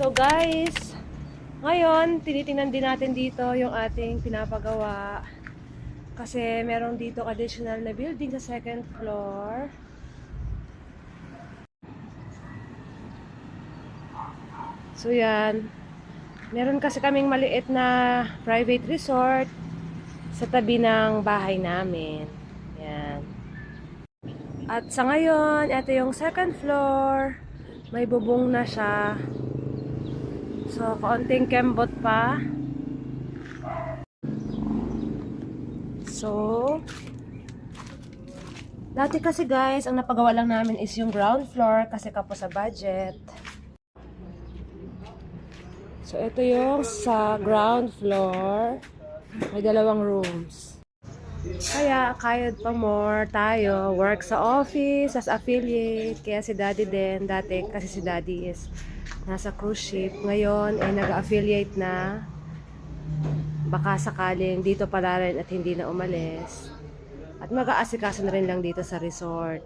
So guys, ngayon tinitingnan din natin dito yung ating pinapagawa. Kasi meron dito additional na building sa second floor. So yan. Meron kasi kaming maliit na private resort sa tabi ng bahay namin. Yan. At sa ngayon, ito yung second floor. May bubong na siya. So, kaunting kembot pa. So, dati kasi guys, ang napagawa lang namin is yung ground floor kasi kapo sa budget. So, ito yung sa ground floor. May dalawang rooms. Kaya, kayod pa more tayo. Work sa office, as affiliate. Kaya si daddy din, dati kasi si daddy is nasa cruise ship. Ngayon, ay nag-affiliate na. Baka sakaling dito pala rin at hindi na umalis. At mag-aasikaso na rin lang dito sa resort.